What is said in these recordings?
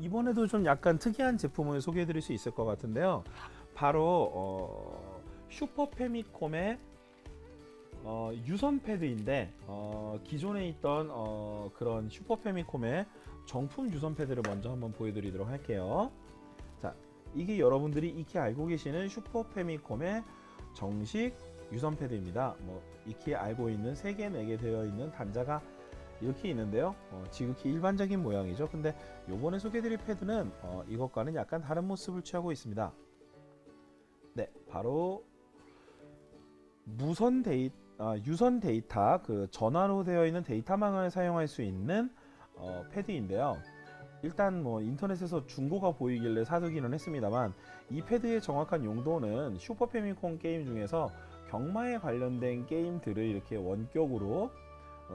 이번에도 좀 약간 특이한 제품을 소개해 드릴 수 있을 것 같은데요. 바로 어, 슈퍼 페미콤의 어, 유선 패드인데 어, 기존에 있던 어, 그런 슈퍼 페미콤의 정품 유선 패드를 먼저 한번 보여드리도록 할게요. 자, 이게 여러분들이 익히 알고 계시는 슈퍼 페미콤의 정식 유선 패드입니다. 뭐 익히 알고 있는 3개, 4개 되어 있는 단자가 이렇게 있는데요. 어, 지극히 일반적인 모양이죠. 근데 요번에 소개드릴 패드는 어, 이것과는 약간 다른 모습을 취하고 있습니다. 네, 바로 무선 데이 아, 유선 데이터 그 전화로 되어 있는 데이터망을 사용할 수 있는 어, 패드인데요. 일단 뭐 인터넷에서 중고가 보이길래 사두기는 했습니다만 이 패드의 정확한 용도는 슈퍼 패미콘 게임 중에서 경마에 관련된 게임들을 이렇게 원격으로 어,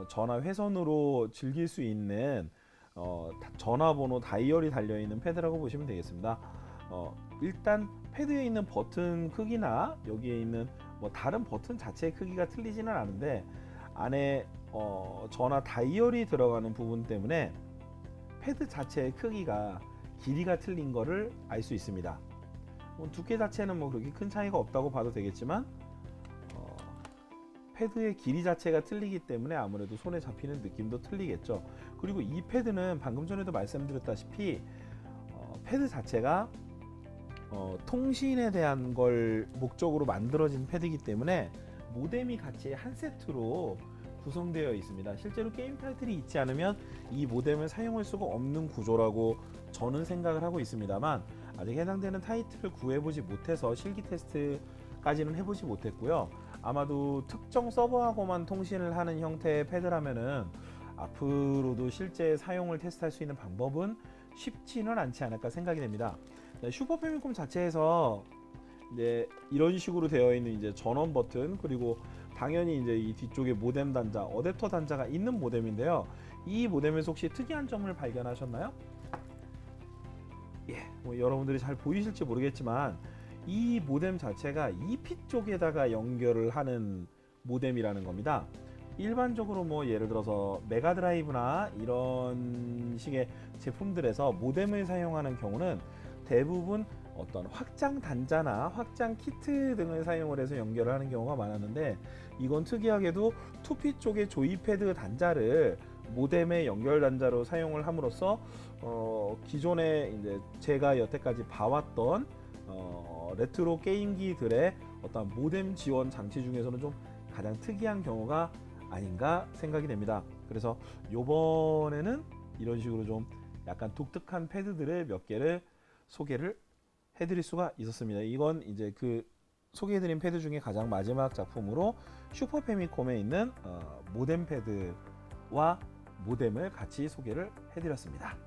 전화 회선으로 즐길 수 있는 어, 다- 전화번호 다이얼이 달려 있는 패드라고 보시면 되겠습니다. 어, 일단 패드에 있는 버튼 크기나 여기에 있는 뭐 다른 버튼 자체의 크기가 틀리지는 않은데 안에 어, 전화 다이얼이 들어가는 부분 때문에 패드 자체의 크기가 길이가 틀린 거를 알수 있습니다. 뭐 두께 자체는 뭐 그렇게 큰 차이가 없다고 봐도 되겠지만 어, 패드의 길이 자체가 틀리기 때문에 아무래도 손에 잡히는 느낌도 틀리겠죠. 그리고 이 패드는 방금 전에도 말씀드렸다시피 어, 패드 자체가 어, 통신에 대한 걸 목적으로 만들어진 패드이기 때문에 모뎀이 같이 한 세트로 구성되어 있습니다. 실제로 게임 타이틀이 있지 않으면 이 모뎀을 사용할 수가 없는 구조라고 저는 생각을 하고 있습니다만 아직 해당되는 타이틀을 구해보지 못해서 실기 테스트까지는 해보지 못했고요. 아마도 특정 서버하고만 통신을 하는 형태의 패드라면은 앞으로도 실제 사용을 테스트할 수 있는 방법은 쉽지는 않지 않을까 생각이 됩니다. 네, 슈퍼 패미콤 자체에서 이제 이런 식으로 되어 있는 이제 전원 버튼 그리고 당연히 이제 이 뒤쪽에 모뎀 단자, 어댑터 단자가 있는 모뎀인데요. 이 모뎀에서 혹시 특이한 점을 발견하셨나요? 예, 뭐 여러분들이 잘 보이실지 모르겠지만 이 모뎀 자체가 EP 쪽에다가 연결을 하는 모뎀이라는 겁니다. 일반적으로 뭐 예를 들어서 메가드라이브나 이런 식의 제품들에서 모뎀을 사용하는 경우는 대부분 어떤 확장 단자나 확장 키트 등을 사용을 해서 연결을 하는 경우가 많았는데 이건 특이하게도 2P 쪽의 조이패드 단자를 모뎀의 연결 단자로 사용을 함으로써 어, 기존에 이제 제가 여태까지 봐왔던 어, 레트로 게임기들의 어떤 모뎀 지원 장치 중에서는 좀 가장 특이한 경우가 아닌가 생각이 됩니다. 그래서 요번에는 이런 식으로 좀 약간 독특한 패드들을 몇 개를 소개를 해드릴 수가 있었습니다. 이건 이제 그 소개해드린 패드 중에 가장 마지막 작품으로 슈퍼 패미콤에 있는 어, 모뎀 패드와 모뎀을 같이 소개를 해드렸습니다.